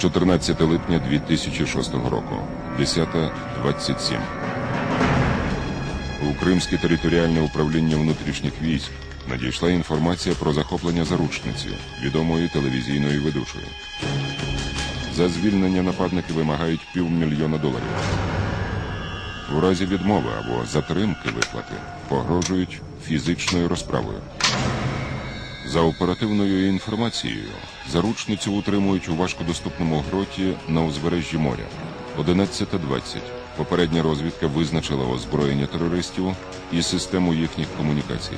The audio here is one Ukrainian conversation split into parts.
14 липня 2006 року, 10.27. У Кримське територіальне управління внутрішніх військ надійшла інформація про захоплення заручниці, відомої телевізійної ведучої. За звільнення нападники вимагають півмільйона доларів. У разі відмови або затримки виплати погрожують фізичною розправою. За оперативною інформацією, заручницю утримують у важкодоступному гроті на узбережжі моря. 11.20. Попередня розвідка визначила озброєння терористів і систему їхніх комунікацій.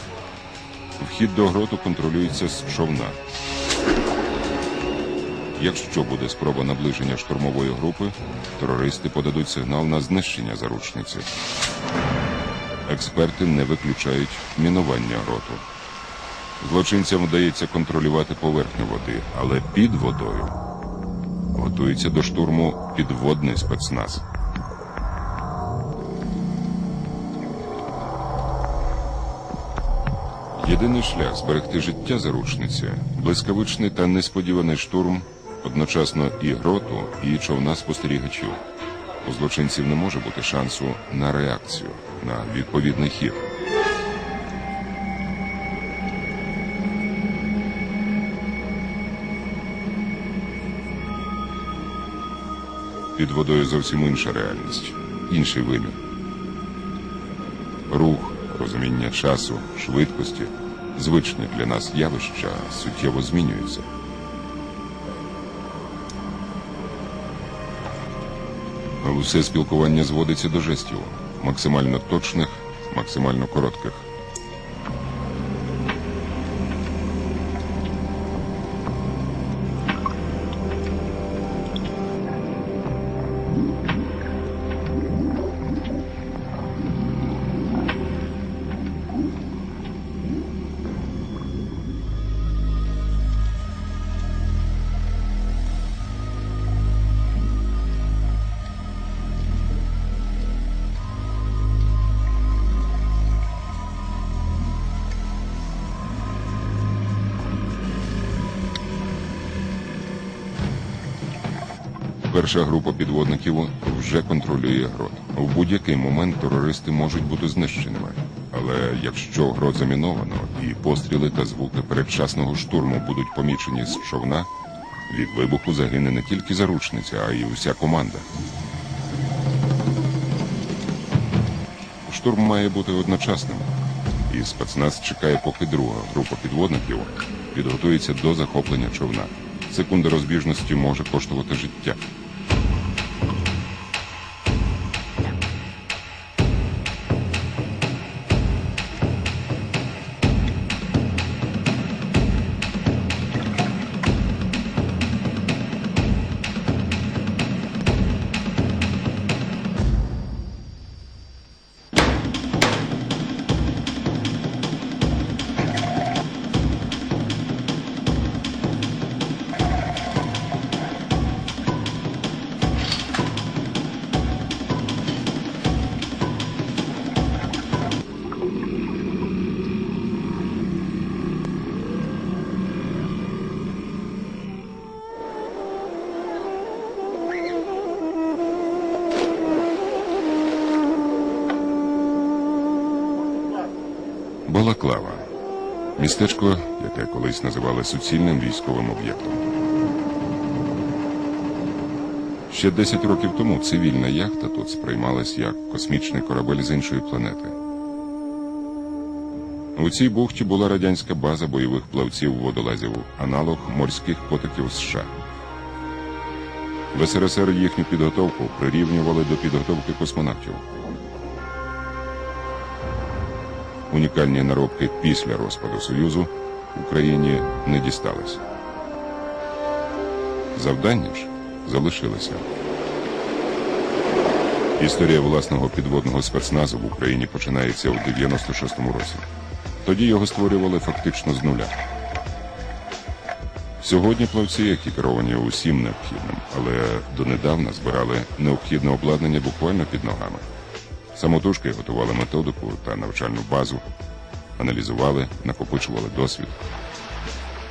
Вхід до гроту контролюється з човна. Якщо буде спроба наближення штурмової групи, терористи подадуть сигнал на знищення заручниці. Експерти не виключають мінування гроту. Злочинцям вдається контролювати поверхню води, але під водою готується до штурму підводний спецназ. Єдиний шлях зберегти життя заручниці блискавичний та несподіваний штурм одночасно і гроту, і човна спостерігачів. У злочинців не може бути шансу на реакцію, на відповідний хід. Під водою зовсім інша реальність, інший вимір. Рух, розуміння часу, швидкості, звичні для нас явища суттєво змінюються. Усе спілкування зводиться до жестів, максимально точних, максимально коротких. Перша група підводників вже контролює грот. В будь-який момент терористи можуть бути знищеними. Але якщо грот заміновано і постріли та звуки передчасного штурму будуть помічені з човна, від вибуху загине не тільки заручниця, а й уся команда. Штурм має бути одночасним. І спецназ чекає, поки друга група підводників підготується до захоплення човна. Секунда розбіжності може коштувати життя. Балаклава. Містечко, яке колись називали суцільним військовим об'єктом. Ще 10 років тому цивільна яхта тут сприймалась як космічний корабель з іншої планети. У цій бухті була радянська база бойових плавців водолазів, аналог морських потоків США. В СРСР їхню підготовку прирівнювали до підготовки космонавтів. Унікальні наробки після розпаду Союзу Україні не дістались. Завдання ж залишилися. Історія власного підводного спецназу в Україні починається у 96-му році. Тоді його створювали фактично з нуля. Сьогодні плавці екіпіровані усім необхідним, але донедавна збирали необхідне обладнання буквально під ногами. Самотужки готували методику та навчальну базу, аналізували, накопичували досвід.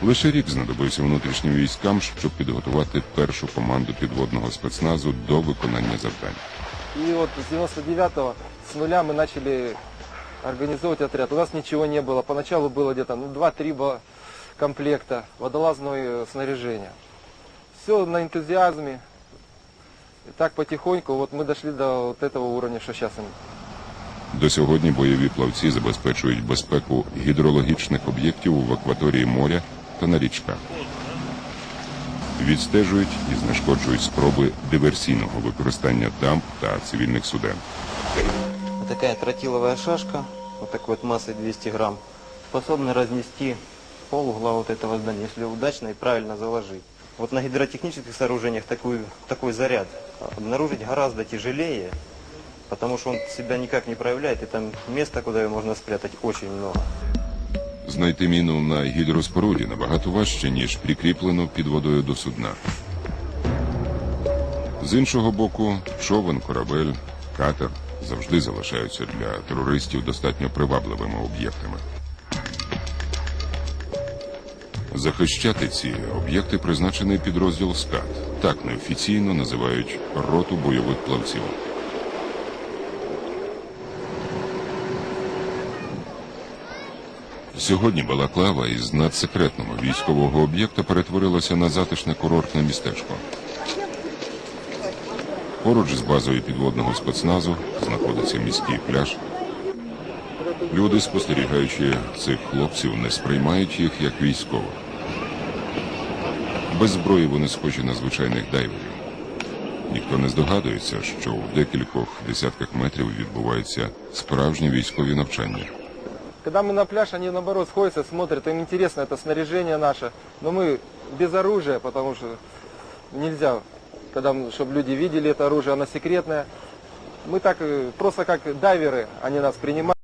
Лише рік знадобився внутрішнім військам, щоб підготувати першу команду підводного спецназу до виконання завдань. И вот с 99-го с нуля мы начали организовывать отряд. У нас ничего не было. Поначалу было где-то ну, 2-3 бо- комплекта водолазного э, снаряжения. Все на энтузиазме. И так потихоньку вот мы дошли до вот этого уровня, что сейчас. До сьогодні бойові плавці забезпечують безпеку гідрологічних об'єктів в акваторії моря та на річках. Відстежують і знешкоджують спроби диверсійного використання дамб та цивільних суден. Вот такая тротиловая шашка, вот такой вот массой 200 грамм, способна разнести пол угла вот этого здания, если удачно и правильно заложить. Вот на гидротехнических сооружениях такой, такой заряд обнаружить гораздо тяжелее, потому что он себя никак не проявляет, и там места, куда ее можно спрятать, очень много. Знайти міну на гідроспоруді набагато важче, ніж прикріплену під водою до судна. З іншого боку, човен, корабель, катер завжди залишаються для терористів достатньо привабливими об'єктами. Захищати ці об'єкти призначений підрозділ СКАТ. Так неофіційно називають роту бойових плавців. Сьогодні Балаклава із надсекретного військового об'єкта перетворилася на затишне курортне містечко. Поруч з базою підводного спецназу знаходиться міський пляж. Люди, спостерігаючи цих хлопців, не сприймають їх як військових. Без зброї вони схожі на звичайних дайверів. Ніхто не здогадується, що у декількох десятках метрів відбуваються справжні військові навчання. Когда мы на пляж, они наоборот сходятся, смотрят, им интересно это снаряжение наше, но мы без оружия, потому что нельзя, когда, чтобы люди видели это оружие, оно секретное. Мы так, э, просто как дайверы, они нас принимают.